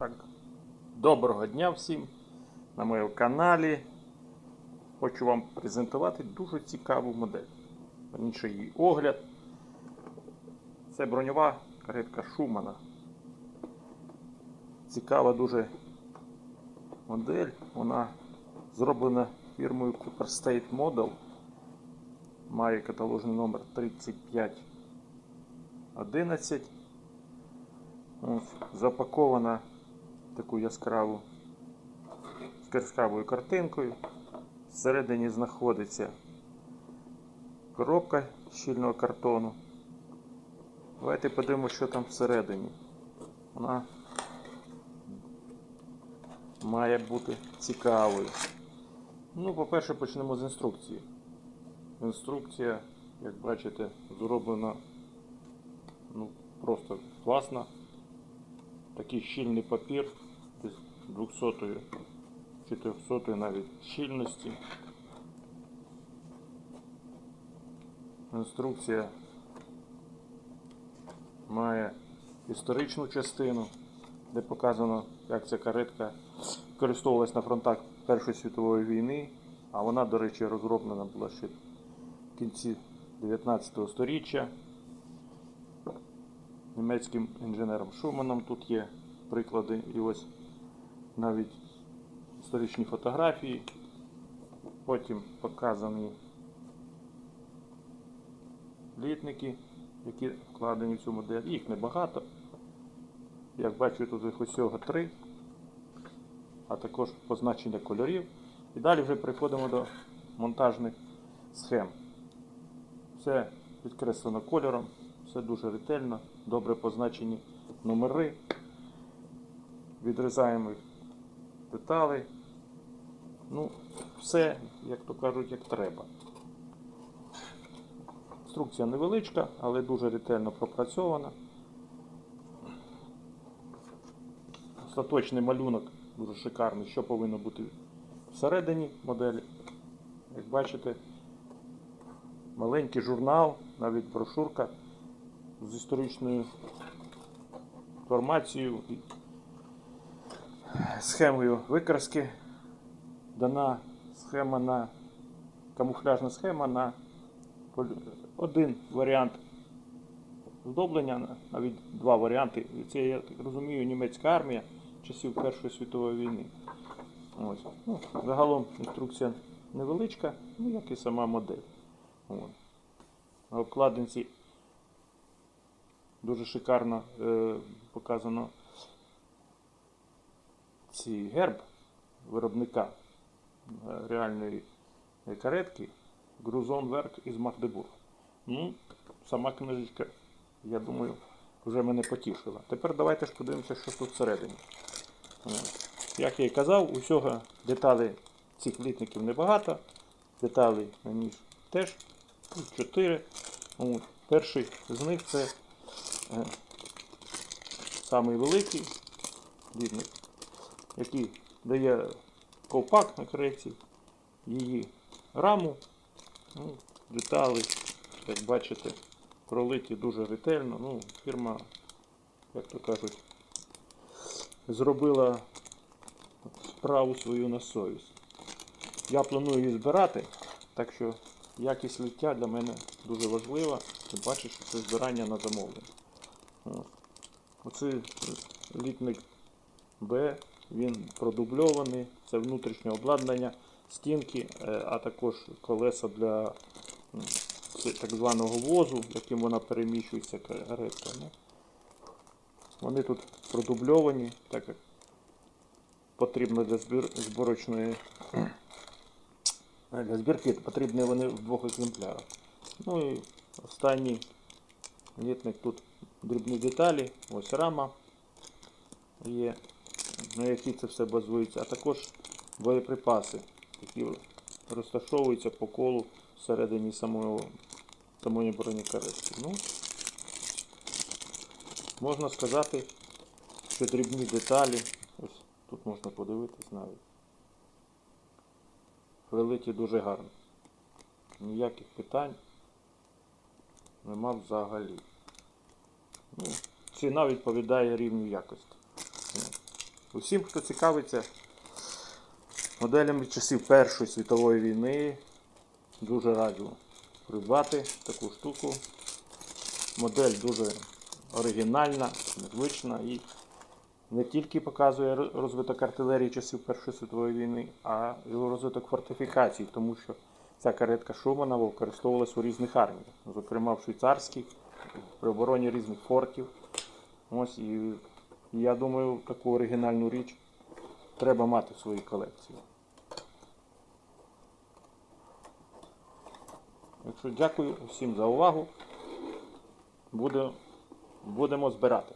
Так, доброго дня всім на моєму каналі. Хочу вам презентувати дуже цікаву модель. Раніше її огляд. Це броньова каретка Шумана. Цікава дуже модель. Вона зроблена фірмою Cooper State Model. Має каталожний номер 3511. Ось, запакована таку яскраву з яскравою картинкою. Всередині знаходиться коробка щільного картону. Давайте подивимося, що там всередині. Вона має бути цікавою. Ну, по-перше, почнемо з інструкції. Інструкція, як бачите, зроблена ну, просто класно. Такий щільний папір десь 200 400 навіть щільності. Інструкція має історичну частину, де показано, як ця каретка використовувалась на фронтах Першої світової війни, а вона, до речі, розроблена була ще в кінці 19 століття німецьким інженером Шуманом. Тут є приклади і ось навіть історичні фотографії. Потім показані літники, які вкладені в цю модель. Їх небагато. Як бачу, тут їх усього три, а також позначення кольорів. І далі вже приходимо до монтажних схем. Все підкреслено кольором, все дуже ретельно, добре позначені номери, відрізаємо деталі. Ну, все, як то кажуть, як треба. Інструкція невеличка, але дуже ретельно пропрацьована. Остаточний малюнок дуже шикарний, що повинно бути всередині моделі. Як бачите, маленький журнал, навіть брошурка з історичною інформацією і схемою викраски. Дана схема на камуфляжна схема на один варіант здоблення, навіть два варіанти. Це, я так розумію, німецька армія часів Першої світової війни. Ось. Ну, загалом інструкція невеличка, ну як і сама модель. От. На обкладинці дуже шикарно е, показано цей герб виробника е, реальної каретки Грузон Верк із Магдебург. Ну, сама книжечка, я думаю, вже мене потішила. Тепер давайте ж подивимося, що тут всередині. Як я і казав, усього деталей цих літників небагато. Деталей на ніж теж тут 4. От. Перший з них це е, самий великий літник, який дає ковпак на кареті, її раму. Ну, деталі, як бачите, пролиті дуже ретельно. Ну, фірма, як то кажуть, зробила справу свою на совість. Я планую її збирати, так що якість лиття для мене дуже важлива. Ти бачиш, що це збирання на замовлення. Оцей літник Б, він продубльований, це внутрішнє обладнання, стінки, е, а також колеса для так званого возу, яким вона переміщується. Ну, Вони тут продубльовані, так як потрібно для зборочної для збірки потрібні вони в двох екземплярах. Ну і останній літник тут дрібні деталі, ось рама є, на якій це все базується, а також боєприпаси, які розташовуються по колу всередині самого, самої бронекаретки. Ну, можна сказати, що дрібні деталі, ось тут можна подивитись навіть, вилиті дуже гарно. Ніяких питань нема взагалі. Ну, ціна відповідає рівню якості. Усім, хто цікавиться моделями часів Першої світової війни, дуже раджу придбати таку штуку. Модель дуже оригінальна, незвична і не тільки показує розвиток артилерії часів Першої світової війни, а й розвиток фортифікацій, тому що ця каретка Шумана використовувалась у різних арміях, зокрема в швейцарських, при обороні різних фортів. Ось і я думаю, таку оригінальну річ треба мати в своїй колекції. Якщо дякую всім за увагу. Буде, будемо збирати.